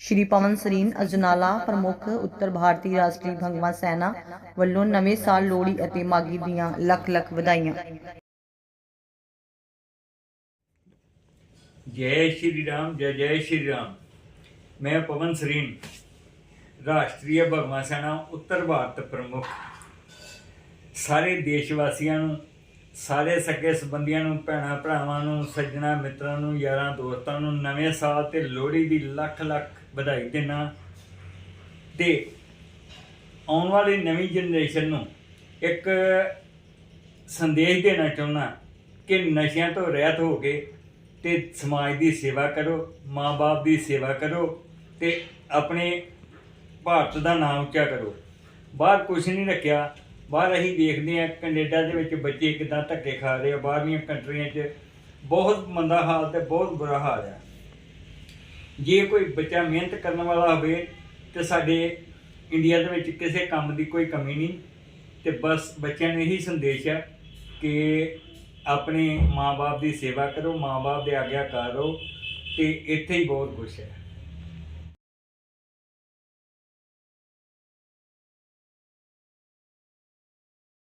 ਸ਼੍ਰੀ ਪਵਨ ਸਰੀਨ ਅਜਨਾਲਾ ਪ੍ਰਮੁੱਖ ਉੱਤਰ ਭਾਰਤੀ ਰਾਸ਼ਟਰੀ ਭੰਗਵਾ ਸੈਨਾ ਵੱਲੋਂ ਨਵੇਂ ਸਾਲ ਲੋਹੜੀ ਅਤੇ ਮਾਗੀ ਦੀਆਂ ਲੱਖ ਲੱਖ ਵਧਾਈਆਂ। ਜੈ ਸ਼੍ਰੀ ਰਾਮ, ਜੈ ਜੈ ਸ਼੍ਰੀ ਰਾਮ। ਮੈਂ ਪਵਨ ਸਰੀਨ, ਰਾਸ਼ਟਰੀ ਭਗਵਾ ਸੈਨਾ, ਉੱਤਰ ਭਾਰਤ ਪ੍ਰਮੁੱਖ। ਸਾਰੇ ਦੇਸ਼ ਵਾਸੀਆਂ ਨੂੰ ਸਾਰੇ ਸਕੇ ਸੰਬੰਧੀਆਂ ਨੂੰ, ਭੈਣਾਂ ਭਰਾਵਾਂ ਨੂੰ, ਸੱਜਣਾ ਮਿੱਤਰਾਂ ਨੂੰ, ਯਾਰਾਂ ਦੋਸਤਾਂ ਨੂੰ ਨਵੇਂ ਸਾਲ ਤੇ ਲੋਹੜੀ ਦੀ ਲੱਖ ਲੱਖ ਵਧਾਈ ਦੇਣਾ ਤੇ ਆਉਣ ਵਾਲੀ ਨਵੀਂ ਜਨਰੇਸ਼ਨ ਨੂੰ ਇੱਕ ਸੰਦੇਸ਼ ਦੇਣਾ ਚਾਹੁੰਦਾ ਕਿ ਨਸ਼ਿਆਂ ਤੋਂ ਰਹਿਤ ਹੋ ਕੇ ਤੇ ਸਮਾਜ ਦੀ ਸੇਵਾ ਕਰੋ ਮਾਂ-ਬਾਪ ਦੀ ਸੇਵਾ ਕਰੋ ਤੇ ਆਪਣੇ ਭਾਰਤ ਦਾ ਨਾਮ ਉੱਚਾ ਕਰੋ। ਬਾਹਰ ਕੁਝ ਨਹੀਂ ਰੱਖਿਆ। ਬਾਹਰ ਅਸੀਂ ਦੇਖਦੇ ਹਾਂ ਕੈਨੇਡਾ ਦੇ ਵਿੱਚ ਬੱਚੇ ਕਿਦਾਂ ਧੱਕੇ ਖਾ ਰਹੇ ਆ, ਬਾਹਰਲੀਆਂ ਕੰਟਰੀਆਂ 'ਚ ਬਹੁਤ ਮੰਦਾ ਹਾਲ ਤੇ ਬਹੁਤ ਬੁਰਾ ਹਾਲ ਹੈ ਜੇ ਕੋਈ ਬੱਚਾ ਮਿਹਨਤ ਕਰਨ ਵਾਲਾ ਹੋਵੇ ਤੇ ਸਾਡੇ ਇੰਡੀਆ ਦੇ ਵਿੱਚ ਕਿਸੇ ਕੰਮ ਦੀ ਕੋਈ ਕਮੀ ਨਹੀਂ ਤੇ ਬਸ ਬੱਚਿਆਂ ਨੂੰ ਇਹੀ ਸੰਦੇਸ਼ ਹੈ ਕਿ ਆਪਣੇ ਮਾਪੇ ਦੀ ਸੇਵਾ ਕਰੋ ਮਾਪੇ ਦੇ ਆਗਿਆਕਾਰ ਰਹੋ ਤੇ ਇੱਥੇ ਹੀ ਬਹੁਤ ਕੁਝ ਹੈ।